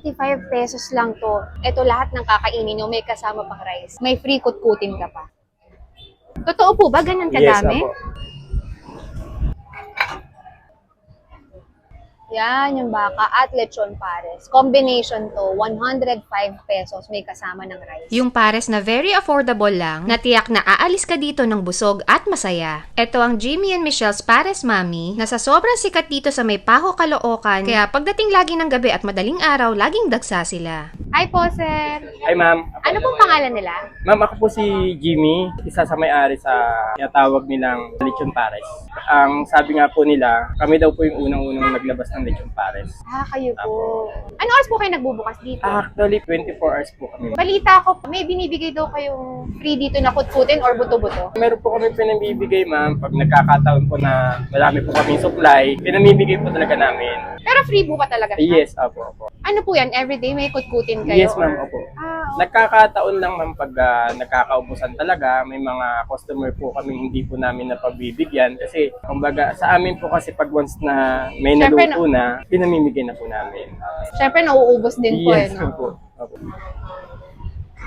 85 pesos lang to. Ito lahat ng kakainin nyo, may kasama pang rice. May free kutkutin ka pa. Totoo po ba? Ganyan kadami? apo. Yan, yung baka at lechon pares. Combination to, 105 pesos may kasama ng rice. Yung pares na very affordable lang, na tiyak na aalis ka dito ng busog at masaya. Ito ang Jimmy and Michelle's Pares Mami, na sa sobrang sikat dito sa may Paho, Caloocan, kaya pagdating lagi ng gabi at madaling araw, laging dagsa sila. Hi po, sir. Ay ma'am. Ano pong pangalan nila? Ma'am, ako po si Jimmy, isa sa may-ari sa tinatawag nilang Lechon Pares. Ang sabi nga po nila, kami daw po yung unang-unang naglabas ng Lechon Pares. Ah, kayo po. Ano oras po kayo nagbubukas dito? Actually, 24 hours po kami. Balita ko, may binibigay daw kayong free dito na kutkutin or buto-buto. Meron po kami pinamibigay ma'am, pag nagkakataon po na marami po kami supply, pinamibigay po talaga namin. Pero free po ba talaga siya? Yes, opo, opo. Ano po yan? Everyday may kutkutin kayo? Yes ma'am, or- opo. Ah, okay. Nagkakataon lang ma'am pag ah, nagkakaubusan talaga, may mga customer po kami hindi po namin napagbibigyan kasi kumbaga sa amin po kasi pag once na may Syempre, naluto na, pinamimigay na po namin. Siyempre, nauubos din po. yes, eh, no? opo. opo.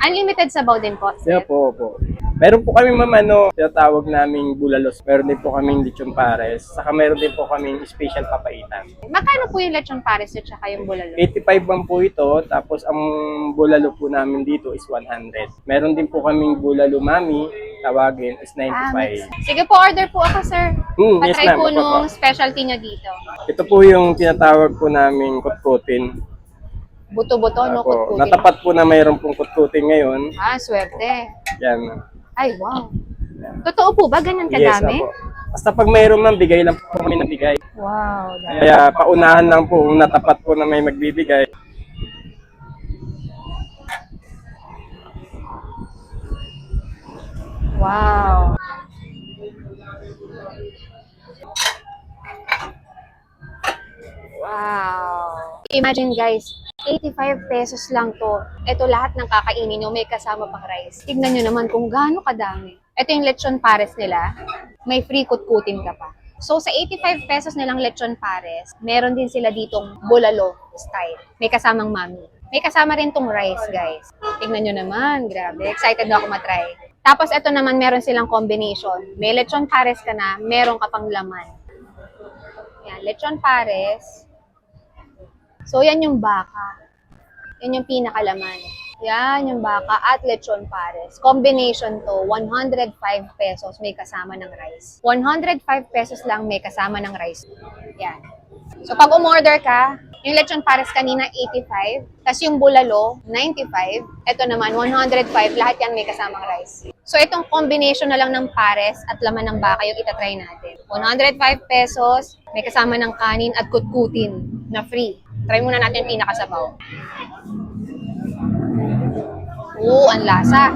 Unlimited sabaw din po. Yeah po, opo. Meron po kami ma'am ano, tinatawag naming bulalos. Meron din po kaming lechon pares. Saka meron din po kaming special papaitan. Magkano po yung lechon pares at saka yung bulalo? 85 bang po ito, tapos ang bulalo po namin dito is 100. Meron din po kaming bulalo mami, tawagin is Ah, 95. mix. Sige po, order po ako, sir. Hmm, yes, Patry ma'am. po Opo, nung opo. specialty nyo dito. Ito po yung tinatawag po namin kutkutin. Buto-buto, no? Ako, Kutkutin. natapat po na mayroon pong kutkutin ngayon. Ah, swerte. Yan. Ay, wow. Totoo po ba? Ganyan Yes, kadami? ako. Basta pag mayroon man, bigay lang po kami ng bigay. wow. dami. Kaya paunahan lang po kung natapat po na may magbibigay. Wow. Wow. Imagine guys, 85 pesos lang to. Ito lahat ng kakainin nyo, may kasama pang rice. Tignan nyo naman kung gaano kadami. Ito yung lechon pares nila. May free kutkutin ka pa. So sa 85 pesos nilang lechon pares, meron din sila ditong bulalo style. May kasamang mami. May kasama rin tong rice, guys. Tignan nyo naman, grabe. Excited na ako matry. Tapos ito naman, meron silang combination. May lechon pares ka na, meron ka pang laman. Yan, lechon pares. So, yan yung baka. Yan yung pinakalaman. Yan yung baka at lechon pares. Combination to, 105 pesos may kasama ng rice. 105 pesos lang may kasama ng rice. Yan. So, pag umorder ka, yung lechon pares kanina 85, tapos yung bulalo 95, ito naman 105, lahat yan may kasamang rice. So, itong combination na lang ng pares at laman ng baka yung itatry natin. 105 pesos, may kasama ng kanin at kutkutin na free. Try muna natin yung pinakasabaw. Oo, ang lasa.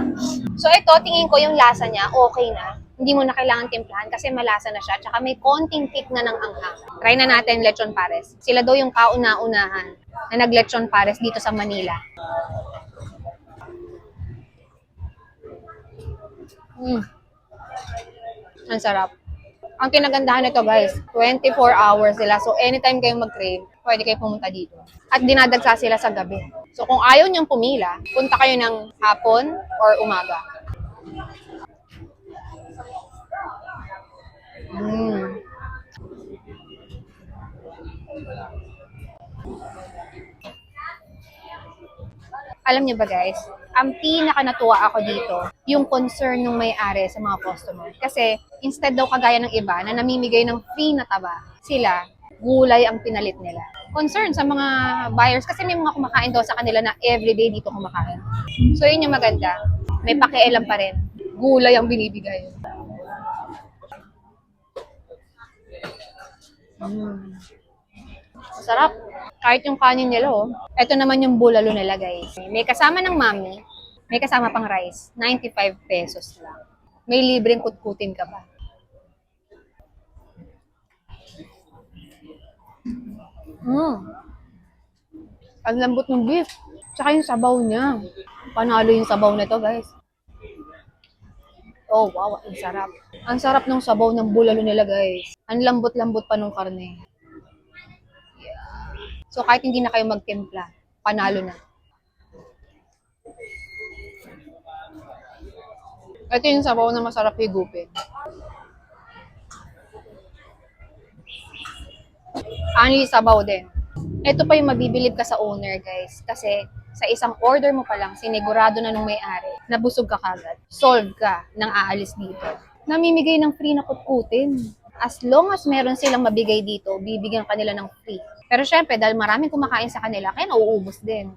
So ito, tingin ko yung lasa niya, okay na. Hindi mo na kailangan timplahan kasi malasa na siya. Tsaka may konting kick na ng anghang. Try na natin lechon pares. Sila daw yung kauna-unahan na nag-lechon pares dito sa Manila. Mm. Ang sarap. Ang kinagandahan nito guys, 24 hours sila. So anytime kayong mag-crave, pwede kayo pumunta dito. At dinadagsa sila sa gabi. So kung ayaw niyong pumila, punta kayo ng hapon or umaga. Mm. Alam niyo ba guys, ang pinaka natuwa ako dito, yung concern ng may-ari sa mga customer. Kasi instead daw kagaya ng iba na namimigay ng free na taba, sila, gulay ang pinalit nila. Concern sa mga buyers kasi may mga kumakain daw sa kanila na everyday dito kumakain. So yun yung maganda. May pakialam pa rin. Gulay ang binibigay. Mm. Masarap. Kahit yung kanin nila, oh. Ito naman yung bulalo nila, guys. May kasama ng mami, may kasama pang rice. 95 pesos lang. May libreng kutkutin ka pa. Mm. Ang lambot ng beef. Tsaka yung sabaw niya. Panalo yung sabaw nito, guys. Oh, wow. Ang sarap. Ang sarap ng sabaw ng bulalo nila, guys. Ang lambot-lambot pa ng karne. So, kahit hindi na kayo magtimpla, panalo na. Ito yung sabaw na masarap higupin. Ani sabaw din. Ito pa yung mabibilib ka sa owner, guys. Kasi sa isang order mo pa lang, sinigurado na nung may-ari, nabusog ka kagad. Solve ka nang aalis dito. Namimigay ng free na kutkutin. As long as meron silang mabigay dito, bibigyan kanila ng free. Pero syempre, dahil maraming kumakain sa kanila, kaya nauubos din.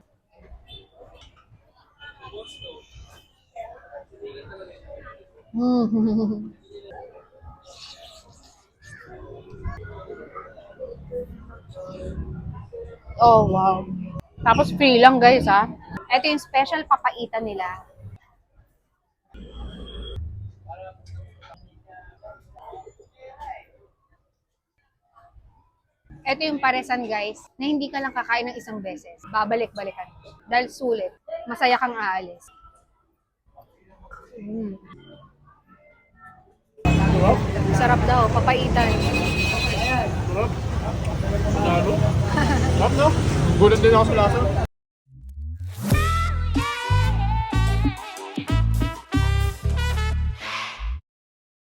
Mm. oh, wow. Tapos free lang guys ha. Ito yung special papaitan nila. Ito yung paresan guys, na hindi ka lang kakain ng isang beses. Babalik-balikan. Dahil sulit. Masaya kang aalis. Mm. Sarap daw, papaitan. Sarap no? Gulat din ako sa lasa.